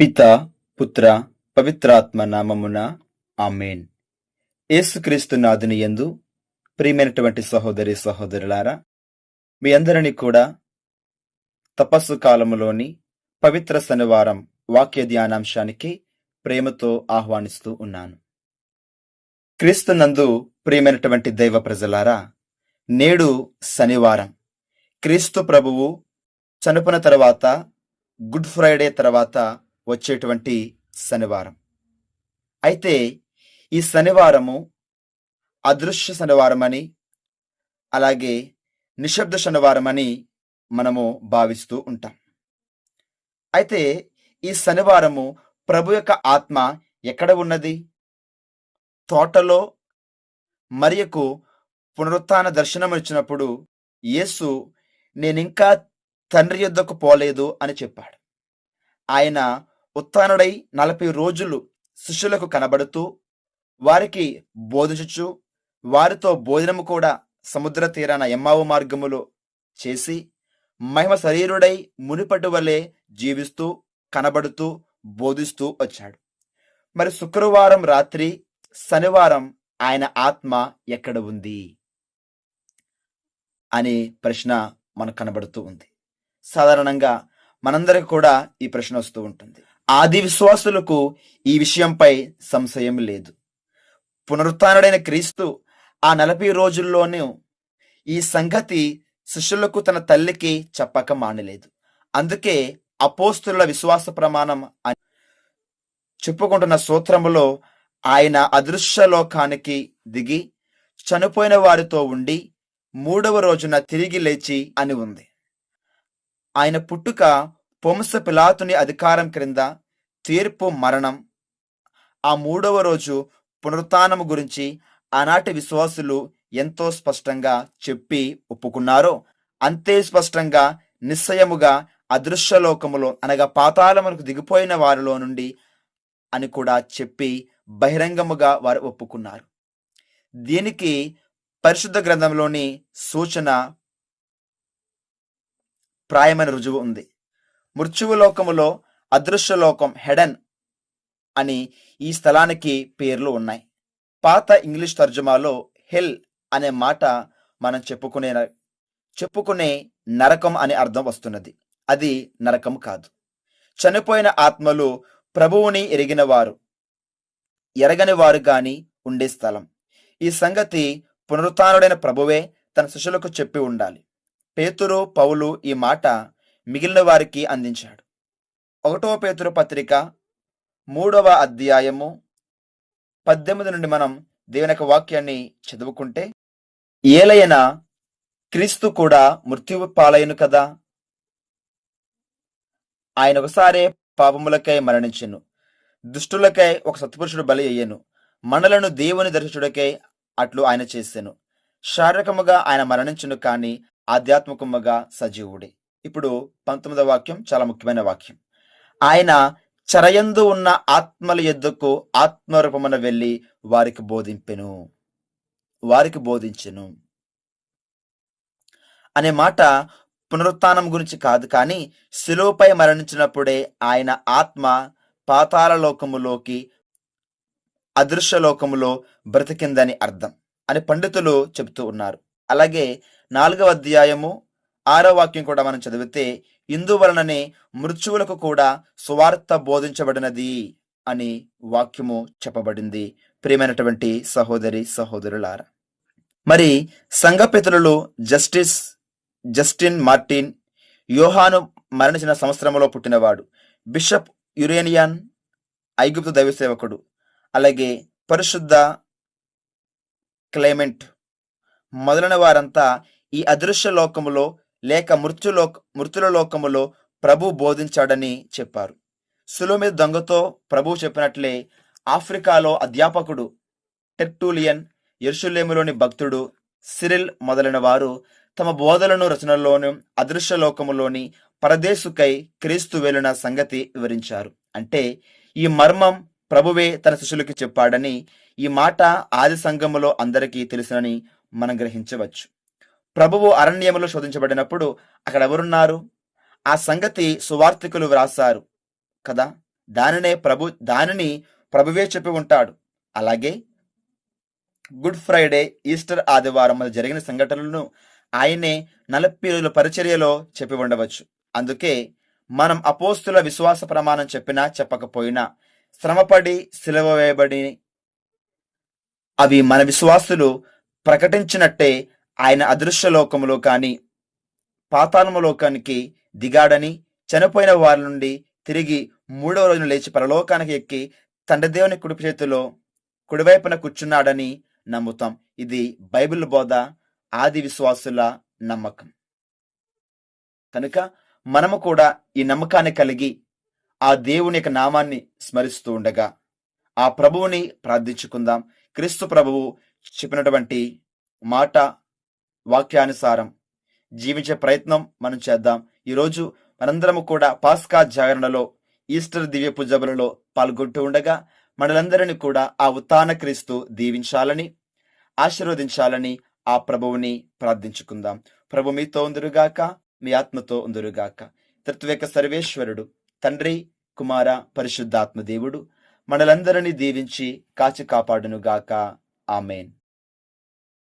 పిత పుత్ర పవిత్రాత్మ నామమున ఆమెన్. ఏసుక్రీస్తు నాదుని యందు ప్రియమైనటువంటి సహోదరి సహోదరులారా మీ అందరినీ కూడా తపస్సు కాలములోని పవిత్ర శనివారం వాక్య ధ్యానాంశానికి ప్రేమతో ఆహ్వానిస్తూ ఉన్నాను. క్రీస్తు నందు ప్రియమైనటువంటి దైవ ప్రజలారా నేడు శనివారం. క్రీస్తు ప్రభువు చనుపున తర్వాత గుడ్ ఫ్రైడే తర్వాత వచ్చేటువంటి శనివారం. అయితే ఈ శనివారము అదృశ్య శనివారం అని అలాగే నిశ్శబ్ద శనివారం అని మనము భావిస్తూ ఉంటాం. అయితే ఈ శనివారము ప్రభు యొక్క ఆత్మ ఎక్కడ ఉన్నది? తోటలో మరియకు పునరుత్న దర్శనం ఇచ్చినప్పుడు యేసు నేనింకా తండ్రి యొద్దకు పోలేదు అని చెప్పాడు. ఆయన ఉత్థానుడై నలభై రోజులు శిష్యులకు కనబడుతూ వారికి బోధించుచు వారితో భోజనము కూడా సముద్ర తీరాన ఎమ్మావు మార్గములో చేసి మహిమ శరీరుడై మునిపటి వలె జీవిస్తూ కనబడుతూ బోధిస్తూ వచ్చాడు. మరి శుక్రవారం రాత్రి శనివారం ఆయన ఆత్మ ఎక్కడ ఉంది? అనే ప్రశ్న మనకు కనబడుతూ ఉంది. సాధారణంగా మనందరికి కూడా ఈ ప్రశ్న వస్తూ ఉంటుంది. ఆది విశ్వాసులకు ఈ విషయంపై సంశయం లేదు. పునరుత్డైన క్రీస్తు ఆ నలభై రోజుల్లోనూ ఈ సంగతి శిష్యులకు తన తల్లికి చెప్పక మానలేదు. అందుకే అపోస్తుల విశ్వాస ప్రమాణం అని చెప్పుకుంటున్న సూత్రములో ఆయన అదృశ్య లోకానికి దిగి చనిపోయిన వారితో ఉండి మూడవ రోజున తిరిగి లేచి అని ఉంది. ఆయన పుట్టుక పొంస పిలాతుని అధికారం క్రింద తీర్పు మరణం. ఆ మూడవ రోజు పునరుత్నము గురించి ఆనాటి విశ్వాసులు ఎంతో స్పష్టంగా చెప్పి ఒప్పుకున్నారో. అంతే స్పష్టంగా నిశ్చయముగా అదృశ్యలోకములో అనగా పాతాళములకు దిగిపోయిన వారిలో నుండి అని కూడా చెప్పి బహిరంగముగా వారు ఒప్పుకున్నారు. దీనికి పరిశుద్ధ గ్రంథంలోని సూచన ప్రాయమైన రుజువు ఉంది. మృత్యువులోకములో అదృశ్యలోకం హెడెన్ హెడన్ అని ఈ స్థలానికి పేర్లు ఉన్నాయి. పాత ఇంగ్లీష్ తర్జుమాలో హెల్ అనే మాట మనం చెప్పుకునే చెప్పుకునే నరకం అనే అర్థం వస్తున్నది. అది నరకం కాదు. చనిపోయిన ఆత్మలు ప్రభువుని ఎరిగిన వారు ఎరగని వారు గాని ఉండే స్థలం. ఈ సంగతి పునరుత్డైన ప్రభువే తన శిష్యులకు చెప్పి ఉండాలి. పేతురు పౌలు ఈ మాట మిగిలిన వారికి అందించాడు. ఒకటవ పేతురు పత్రిక మూడవ అధ్యాయము పద్దెనిమిది నుండి మనం దేవుని యొక్క వాక్యాన్ని చదువుకుంటే ఏలయన క్రీస్తు కూడా మృత్యువు పాలయను కదా? ఆయన ఒకసారే పాపములకై మరణించెను. దుష్టులకై ఒక సత్పురుషుడు బలి అయ్యను. మనలను దేవుని దర్శించుడకై అట్లు ఆయన చేశాను శారీరకముగా ఆయన మరణించును కానీ ఆధ్యాత్మికముగా సజీవుడే. ఇప్పుడు పంతొమ్మిదవ వాక్యం చాలా ముఖ్యమైన వాక్యం. ఆయన చరయందు ఉన్న ఆత్మల ఎద్దుకు ఆత్మరూపమున వెళ్ళి వారికి బోధింపెను. వారికి బోధించెను. అనే మాట పునరుత్నం గురించి కాదు కానీ శిలువపై మరణించినప్పుడే ఆయన ఆత్మ పాతాల లోకములోకి అదృశ్య లోకములో బ్రతికిందని అర్థం అని పండితులు చెబుతూ ఉన్నారు. అలాగే నాలుగవ అధ్యాయము ఆరో వాక్యం కూడా మనం చదివితే ఇందువలననే మృత్యువులకు కూడా సువార్త బోధించబడినది అని వాక్యము చెప్పబడింది. ప్రియమైనటువంటి సహోదరి సహోదరులారా మరి సంఘపితులు జస్టిస్ జస్టిన్ మార్టిన్ యోహాను మరణించిన సంవత్సరంలో పుట్టినవాడు బిషప్ యురేనియన్ ఐగుప్తు దైవసేవకుడు అలాగే పరిశుద్ధ క్లైమెంట్ మొదలైన వారంతా ఈ అదృశ్య లోకములో లేక మృత్యులో మృతుల లోకములో ప్రభు బోధించాడని చెప్పారు. సులో మీద దొంగతో ప్రభు చెప్పినట్లే ఆఫ్రికాలో అధ్యాపకుడు టెర్టూలియన్ ఎరుషులేములోని భక్తుడు సిరిల్ మొదలైన వారు తమ బోధలను రచనల్లోనూ అదృశ్య లోకములోని పరదేశుకై క్రీస్తు వెలున సంగతి వివరించారు. అంటే ఈ మర్మం ప్రభువే తన శిష్యులకి చెప్పాడని ఈ మాట ఆది సంఘములో అందరికీ తెలుసునని మనం గ్రహించవచ్చు. ప్రభువు అరణ్యములో శోధించబడినప్పుడు అక్కడ ఎవరున్నారు? ఆ సంగతి సువార్థికులు వ్రాసారు కదా? దానినే ప్రభు దానిని ప్రభువే చెప్పి ఉంటాడు. అలాగే గుడ్ ఫ్రైడే ఈస్టర్ ఆదివారం మధ్య జరిగిన సంఘటనలను ఆయనే నలభై రోజుల పరిచర్యలో చెప్పి ఉండవచ్చు. అందుకే మనం అపోస్తుల విశ్వాస ప్రమాణం చెప్పినా చెప్పకపోయినా శ్రమపడి సిలవ వేయబడి అవి మన విశ్వాసులు ప్రకటించినట్టే ఆయన అదృశ్య లోకములో కానీ పాతాళములోకానికి దిగాడని చనిపోయిన వారి నుండి తిరిగి మూడవ రోజున లేచి పరలోకానికి ఎక్కి తండ్రి దేవుని కుడి చేతిలో కుడివైపున కూర్చున్నాడని నమ్ముతాం. ఇది బైబిల్ బోధ ఆది విశ్వాసుల నమ్మకం. కనుక మనము కూడా ఈ నమ్మకాన్ని కలిగి ఆ దేవుని యొక్క నామాన్ని స్మరిస్తూ ఉండగా ఆ ప్రభువుని ప్రార్థించుకుందాం. క్రీస్తు ప్రభువు చెప్పినటువంటి మాట వాక్యానుసారం జీవించే ప్రయత్నం మనం చేద్దాం. ఈరోజు మనందరము కూడా పాస్కా జాగరణలో ఈస్టర్ దివ్య పూజబలలో పాల్గొంటూ ఉండగా మనలందరిని కూడా ఆ ఉత్తాన క్రీస్తు దీవించాలని ఆశీర్వదించాలని ఆ ప్రభువుని ప్రార్థించుకుందాం. ప్రభు మీతో ఉందరుగాక మీ ఆత్మతో ఉందరుగాక. తత్వేక సర్వేశ్వరుడు తండ్రి కుమార పరిశుద్ధాత్మ దేవుడు మనలందరినీ దీవించి కాచి కాపాడునుగాక. ఆమెన్.